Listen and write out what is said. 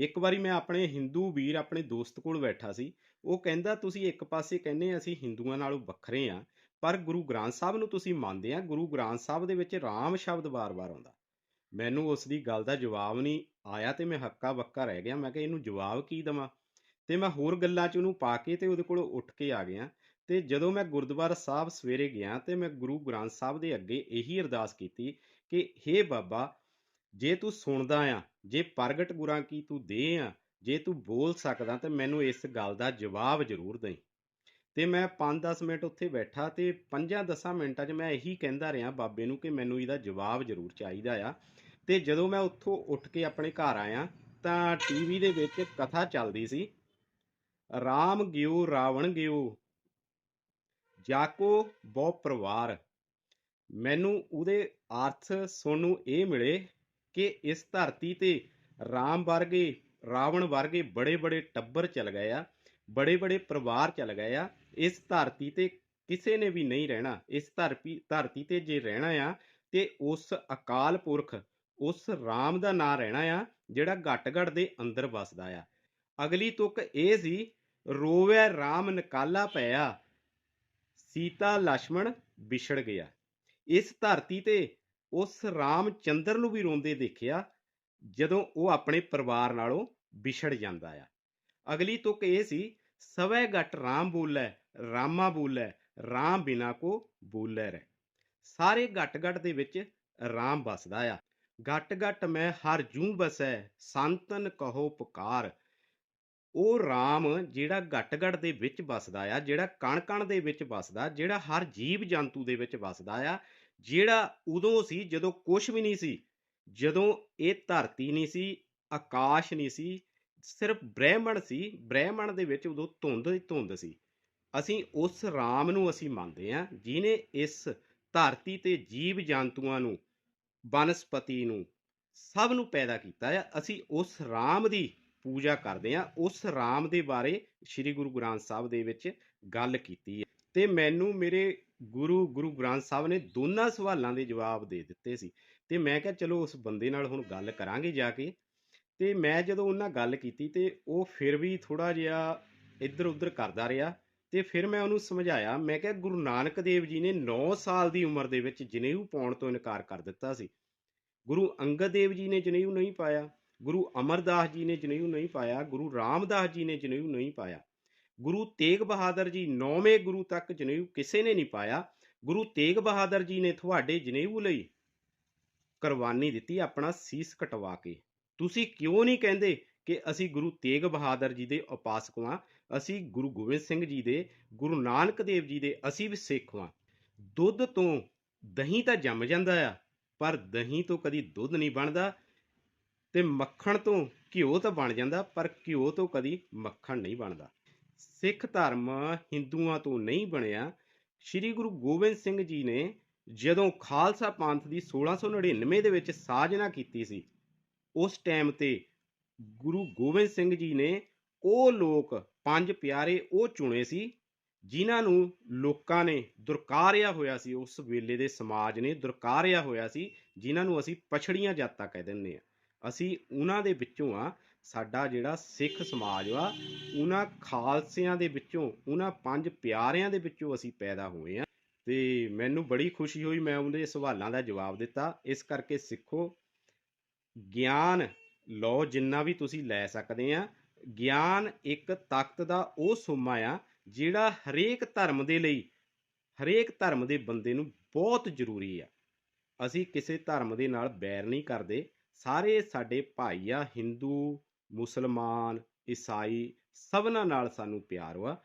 ਇੱਕ ਵਾਰੀ ਮੈਂ ਆਪਣੇ ਹਿੰਦੂ ਵੀਰ ਆਪਣੇ ਦੋਸਤ ਕੋਲ ਬੈਠਾ ਸੀ, ਉਹ ਕਹਿੰਦਾ, ਤੁਸੀਂ ਇੱਕ ਪਾਸੇ ਕਹਿੰਦੇ ਅਸੀਂ ਹਿੰਦੂਆਂ ਨਾਲੋਂ ਵੱਖਰੇ ਆ, ਪਰ ਗੁਰੂ ਗ੍ਰੰਥ ਸਾਹਿਬ ਨੂੰ ਤੁਸੀਂ ਮੰਨਦੇ ਆ, ਗੁਰੂ ਗ੍ਰੰਥ ਸਾਹਿਬ ਦੇ ਵਿੱਚ ਰਾਮ ਸ਼ਬਦ ਵਾਰ-ਵਾਰ ਆਉਂਦਾ। ਮੈਨੂੰ ਉਸ ਦੀ ਗੱਲ ਦਾ ਜਵਾਬ ਨਹੀਂ ਆਇਆ ਤੇ ਮੈਂ ਹੱਕਾ ਬੱਕਾ ਰਹਿ ਗਿਆ। ਮੈਂ ਕਿਹਾ, ਇਹਨੂੰ ਜਵਾਬ ਕੀ ਦਵਾਂ? ਤੇ ਮੈਂ ਹੋਰ ਗੱਲਾਂ 'ਚ ਉਹਨੂੰ ਪਾ ਕੇ ਤੇ ਉਹਦੇ ਕੋਲ ਉੱਠ ਕੇ ਆ ਗਿਆ। ਤੇ ਜਦੋਂ ਮੈਂ ਗੁਰਦੁਆਰਾ ਸਾਹਿਬ ਸਵੇਰੇ ਗਿਆ, ਤੇ ਮੈਂ ਗੁਰੂ ਗ੍ਰੰਥ ਸਾਹਿਬ ਦੇ ਅੱਗੇ ਇਹੀ ਅਰਦਾਸ ਕੀਤੀ ਕਿ, ਹੇ ਬਾਬਾ, ਜੇ ਤੂੰ ਸੁਣਦਾ ਆ ਜੇ ਪ੍ਰਗਟ ਗੁਰਾਂ ਕੀ ਤੂੰ ਦੇ ਆ, ਜੇ ਤੂੰ ਬੋਲ ਸਕਦਾ ਤਾਂ ਮੈਨੂੰ ਇਸ ਗੱਲ ਦਾ ਜਵਾਬ ਜ਼ਰੂਰ ਦੇਈਂ। ਤੇ ਮੈਂ 5-10 ਮਿੰਟ ਉੱਥੇ ਬੈਠਾ ਤੇ 5-10 ਮਿੰਟਾਂ 'ਚ ਮੈਂ ਇਹੀ ਕਹਿੰਦਾ ਰਿਹਾ ਬਾਬੇ ਨੂੰ ਕਿ ਮੈਨੂੰ ਇਹਦਾ ਜਵਾਬ ਜ਼ਰੂਰ ਚਾਹੀਦਾ ਆ। ਤੇ ਜਦੋਂ ਮੈਂ ਉੱਥੋਂ ਉੱਠ ਕੇ ਆਪਣੇ ਘਰ ਆਇਆ ਤਾਂ ਟੀਵੀ ਦੇ ਵਿੱਚ ਕਥਾ ਚੱਲਦੀ ਸੀ, ਰਾਮ ਗਿਓ, ਰਾਵਣ ਗਿਓ, ਜਾਕੋ ਬਹੁ ਪਰਿਵਾਰ। ਮੈਨੂੰ ਉਹਦੇ ਅਰਥ ਸੁਣਨ ਨੂੰ ਇਹ ਮਿਲੇ ਕਿ ਇਸ ਧਰਤੀ ਤੇ ਰਾਮ ਵਰਗੇ, ਰਾਵਣ ਵਰਗੇ ਬੜੇ ਬੜੇ ਟੱਬਰ ਚਲ ਗਏ ਆ ਬੜੇ ਬੜੇ ਪਰਿਵਾਰ ਚਲ ਗਏ ਆ, ਇਸ ਧਰਤੀ ਤੇ ਕਿਸੇ ਨੇ ਵੀ ਨਹੀਂ ਰਹਿਣਾ। ਇਸ ਧਰਤੀ ਧਰਤੀ ਤੇ ਜੇ ਰਹਿਣਾ ਆ, ਤੇ ਉਸ ਅਕਾਲ ਪੁਰਖ, ਉਸ ਰਾਮ ਦਾ ਨਾਂ ਰਹਿਣਾ ਆ, ਜਿਹੜਾ ਘਟਗੜ ਦੇ ਅੰਦਰ ਵਸਦਾ ਆ। ਅਗਲੀ ਤੁਕ ਇਹ ਸੀ, ਰੋਵੇ ਰਾਮ ਨਕਾਲਾ ਪਿਆ, ਸੀਤਾ ਲక్ష్మణ ਵਿਛੜ ਗਿਆ। ਇਸ ਧਰਤੀ ਤੇ ਉਸ ਰਾਮਚੰਦਰ ਨੂੰ ਵੀ ਰੋਂਦੇ ਦੇਖਿਆ ਜਦੋਂ ਉਹ ਆਪਣੇ ਪਰਿਵਾਰ ਨਾਲੋਂ ਵਿਛੜ ਜਾਂਦਾ ਆ। ਅਗਲੀ ਤੁਕ ਇਹ ਸੀ, ਸਵੈ ਘਟ ਰਾਮ ਬੋਲੇ, ਰਾਮਾ ਬੋਲੇ, ਰਾਮ ਬਿਨਾ ਕੋ ਬੋਲੇ ਰਹਿ। ਸਾਰੇ ਘਟ ਘਟ ਦੇ ਵਿੱਚ ਰਾਮ ਵਸਦਾ ਆ। ਘਟ ਘਟ ਮੈਂ ਹਰ ਜੂ ਬਸੈ, ਸੰਤਨ ਕਹੋ ਪੁਕਾਰ। ਉਹ ਰਾਮ ਜਿਹੜਾ ਘਟ ਦੇ ਵਿੱਚ ਵਸਦਾ ਆ, ਜਿਹੜਾ ਕਣ ਕਣ ਦੇ ਵਿੱਚ ਵਸਦਾ, ਜਿਹੜਾ ਹਰ ਜੀਵ ਜੰਤੂ ਦੇ ਵਿੱਚ ਵਸਦਾ ਆ, ਜਿਹੜਾ ਉਦੋਂ ਸੀ ਜਦੋਂ ਕੁਝ ਵੀ ਨਹੀਂ ਸੀ, ਜਦੋਂ ਇਹ ਧਰਤੀ ਨਹੀਂ ਸੀ, ਆਕਾਸ਼ ਨਹੀਂ ਸੀ, ਸਿਰਫ ਬ੍ਰਹਿਮੰਡ ਸੀ, ਬ੍ਰਹਿਮੰਡ ਦੇ ਵਿੱਚ ਉਦੋਂ ਧੁੰਦ ਹੀ ਧੁੰਦ ਸੀ। ਅਸੀਂ ਉਸ ਰਾਮ ਨੂੰ ਅਸੀਂ ਮੰਨਦੇ ਹਾਂ ਜਿਨੇ ਇਸ ਧਰਤੀ ਤੇ ਜੀਵ ਜੰਤੂਆਂ ਨੂੰ, ਬਨਸਪਤੀ ਨੂੰ ਸਭ ਨੂੰ ਪੈਦਾ ਕੀਤਾ ਆ, ਅਸੀਂ ਉਸ ਰਾਮ ਦੀ ਪੂਜਾ ਕਰਦੇ ਹਾਂ, ਉਸ ਰਾਮ ਦੇ ਬਾਰੇ ਸ੍ਰੀ ਗੁਰੂ ਗ੍ਰੰਥ ਸਾਹਿਬ ਦੇ ਵਿੱਚ ਗੱਲ ਕੀਤੀ ਹੈ। ਤੇ ਮੈਨੂੰ ਮੇਰੇ ਗੁਰੂ ਗੁਰੂ ਗ੍ਰੰਥ ਸਾਹਿਬ ਨੇ ਦੋਨਾਂ ਸਵਾਲਾਂ ਦੇ ਜਵਾਬ ਦੇ ਦਿੱਤੇ ਸੀ। ਤੇ ਮੈਂ ਕਿਹਾ, ਚਲੋ ਉਸ ਬੰਦੇ ਨਾਲ ਹੁਣ ਗੱਲ ਕਰਾਂਗੇ ਜਾ ਕੇ। ਤੇ ਮੈਂ ਜਦੋਂ ਉਹਨਾਂ ਗੱਲ ਕੀਤੀ, ਤੇ ਉਹ ਫਿਰ ਵੀ ਥੋੜਾ ਜਿਹਾ ਇੱਧਰ ਉੱਧਰ ਕਰਦਾ ਰਿਹਾ। ਤੇ ਫਿਰ ਮੈਂ ਉਹਨੂੰ ਸਮਝਾਇਆ, ਮੈਂ ਕਿਹਾ, ਗੁਰੂ ਨਾਨਕ ਦੇਵ ਜੀ ਨੇ 9 ਸਾਲ ਦੀ ਉਮਰ ਦੇ ਵਿੱਚ ਜਨੇਊ ਪਾਉਣ ਤੋਂ ਇਨਕਾਰ ਕਰ ਦਿੱਤਾ ਸੀ। ਗੁਰੂ ਅੰਗਦ ਦੇਵ ਜੀ ਨੇ ਜਨੇਊ ਨਹੀਂ ਪਾਇਆ। ਗੁਰੂ ਅਮਰਦਾਸ ਜੀ ਨੇ ਜਨੇਊ ਨਹੀਂ ਪਾਇਆ, ਗੁਰੂ ਰਾਮਦਾਸ ਜੀ ਨੇ ਜਨੇਊ ਨਹੀਂ ਪਾਇਆ। ਗੁਰੂ ਤੇਗ ਬਹਾਦਰ ਜੀ ਨੌਵੇਂ ਗੁਰੂ ਤੱਕ ਜਨੇਊ ਕਿਸੇ ਨੇ ਨਹੀਂ ਪਾਇਆ। ਗੁਰੂ ਤੇਗ ਬਹਾਦਰ ਜੀ ਨੇ ਤੁਹਾਡੇ ਜਨੇਊ ਲਈ ਕੁਰਬਾਨੀ ਦਿੱਤੀ, ਆਪਣਾ ਸੀਸ ਕਟਵਾ ਕੇ। ਤੁਸੀਂ ਕਿਉਂ ਨਹੀਂ ਕਹਿੰਦੇ ਕਿ ਅਸੀਂ ਗੁਰੂ ਤੇਗ ਬਹਾਦਰ ਜੀ ਦੇ ਉਪਾਸਕ ਹਾਂ? ਅਸੀਂ ਗੁਰੂ ਗੋਬਿੰਦ ਸਿੰਘ ਜੀ ਦੇ, ਗੁਰੂ ਨਾਨਕ ਦੇਵ ਜੀ ਦੇ ਅਸੀਂ ਵੀ ਸਿੱਖ ਹਾਂ। ਦੁੱਧ ਤੋਂ ਦਹੀਂ ਤਾਂ ਜੰਮ ਜਾਂਦਾ ਆ, ਪਰ ਦਹੀਂ ਤੋਂ ਕਦੀ ਦੁੱਧ ਨਹੀਂ ਬਣਦਾ। ਤੇ ਮੱਖਣ ਤੋਂ ਘਿਓ ਤਾਂ ਬਣ ਜਾਂਦਾ, ਪਰ ਘਿਓ ਤੋਂ ਕਦੀ ਮੱਖਣ ਨਹੀਂ ਬਣਦਾ। ਸਿੱਖ ਧਰਮ ਹਿੰਦੂਆਂ ਤੋਂ ਨਹੀਂ ਬਣਿਆ। ਸ੍ਰੀ ਗੁਰੂ ਗੋਬਿੰਦ ਸਿੰਘ ਜੀ ਨੇ ਜਦੋਂ ਖਾਲਸਾ ਪੰਥ ਦੀ 1699 ਦੇ ਵਿੱਚ ਸਾਜਨਾ ਕੀਤੀ ਸੀ, ਉਸ ਟਾਈਮ ਤੇ ਗੁਰੂ ਗੋਬਿੰਦ ਸਿੰਘ ਜੀ ਨੇ ਉਹ ਲੋਕ, ਪੰਜ ਪਿਆਰੇ ਉਹ ਚੁਣੇ ਸੀ, ਜਿਨ੍ਹਾਂ ਨੂੰ ਲੋਕਾਂ ਨੇ ਦੁਰਕਾਰਿਆ ਹੋਇਆ ਸੀ। ਉਸ ਵੇਲੇ ਦੇ ਸਮਾਜ ਨੇ ਦੁਰਕਾਰਿਆ ਹੋਇਆ ਸੀ, ਜਿਨ੍ਹਾਂ ਨੂੰ ਅਸੀਂ ਪਛੜੀਆਂ ਜਾਤਾਂ ਕਹਿ ਦਿੰਦੇ ਆ ਅਸੀਂ ਉਹਨਾਂ ਦੇ ਵਿੱਚੋਂ ਆ, ਸਾਡਾ ਜਿਹੜਾ ਸਿੱਖ ਸਮਾਜ ਵਾ, ਉਹਨਾਂ ਖਾਲਸਿਆਂ ਦੇ ਵਿੱਚੋਂ, ਉਹਨਾਂ ਪੰਜ ਪਿਆਰਿਆਂ ਦੇ ਵਿੱਚੋਂ ਅਸੀਂ ਪੈਦਾ ਹੋਏ ਆ। ਤੇ ਮੈਨੂੰ ਬੜੀ ਖੁਸ਼ੀ ਹੋਈ, ਮੈਂ ਉਹਦੇ ਸਵਾਲਾਂ ਦਾ ਜਵਾਬ ਦਿੱਤਾ। ਇਸ ਕਰਕੇ ਸਿੱਖੋ, ਗਿਆਨ ਲਓ ਜਿੰਨਾ ਵੀ ਤੁਸੀਂ ਲੈ ਸਕਦੇ ਆ। ਗਿਆਨ ਇੱਕ ਤਖਤ ਦਾ ਉਹ ਸੋਮਾ ਆ, ਜਿਹੜਾ ਹਰੇਕ ਧਰਮ ਦੇ ਲਈ, ਹਰੇਕ ਧਰਮ ਦੇ ਬੰਦੇ ਨੂੰ ਬਹੁਤ ਜ਼ਰੂਰੀ ਆ। ਅਸੀਂ ਕਿਸੇ ਧਰਮ ਦੇ ਨਾਲ ਬੈਰ ਨਹੀਂ ਕਰਦੇ। ਸਾਰੇ ਸਾਡੇ ਭਾਈ ਆ ਹਿੰਦੂ ਮੁਸਲਮਾਨ ਈਸਾਈ ਸਭਨਾਂ ਨਾਲ ਸਾਨੂੰ ਪਿਆਰ ਵਾ।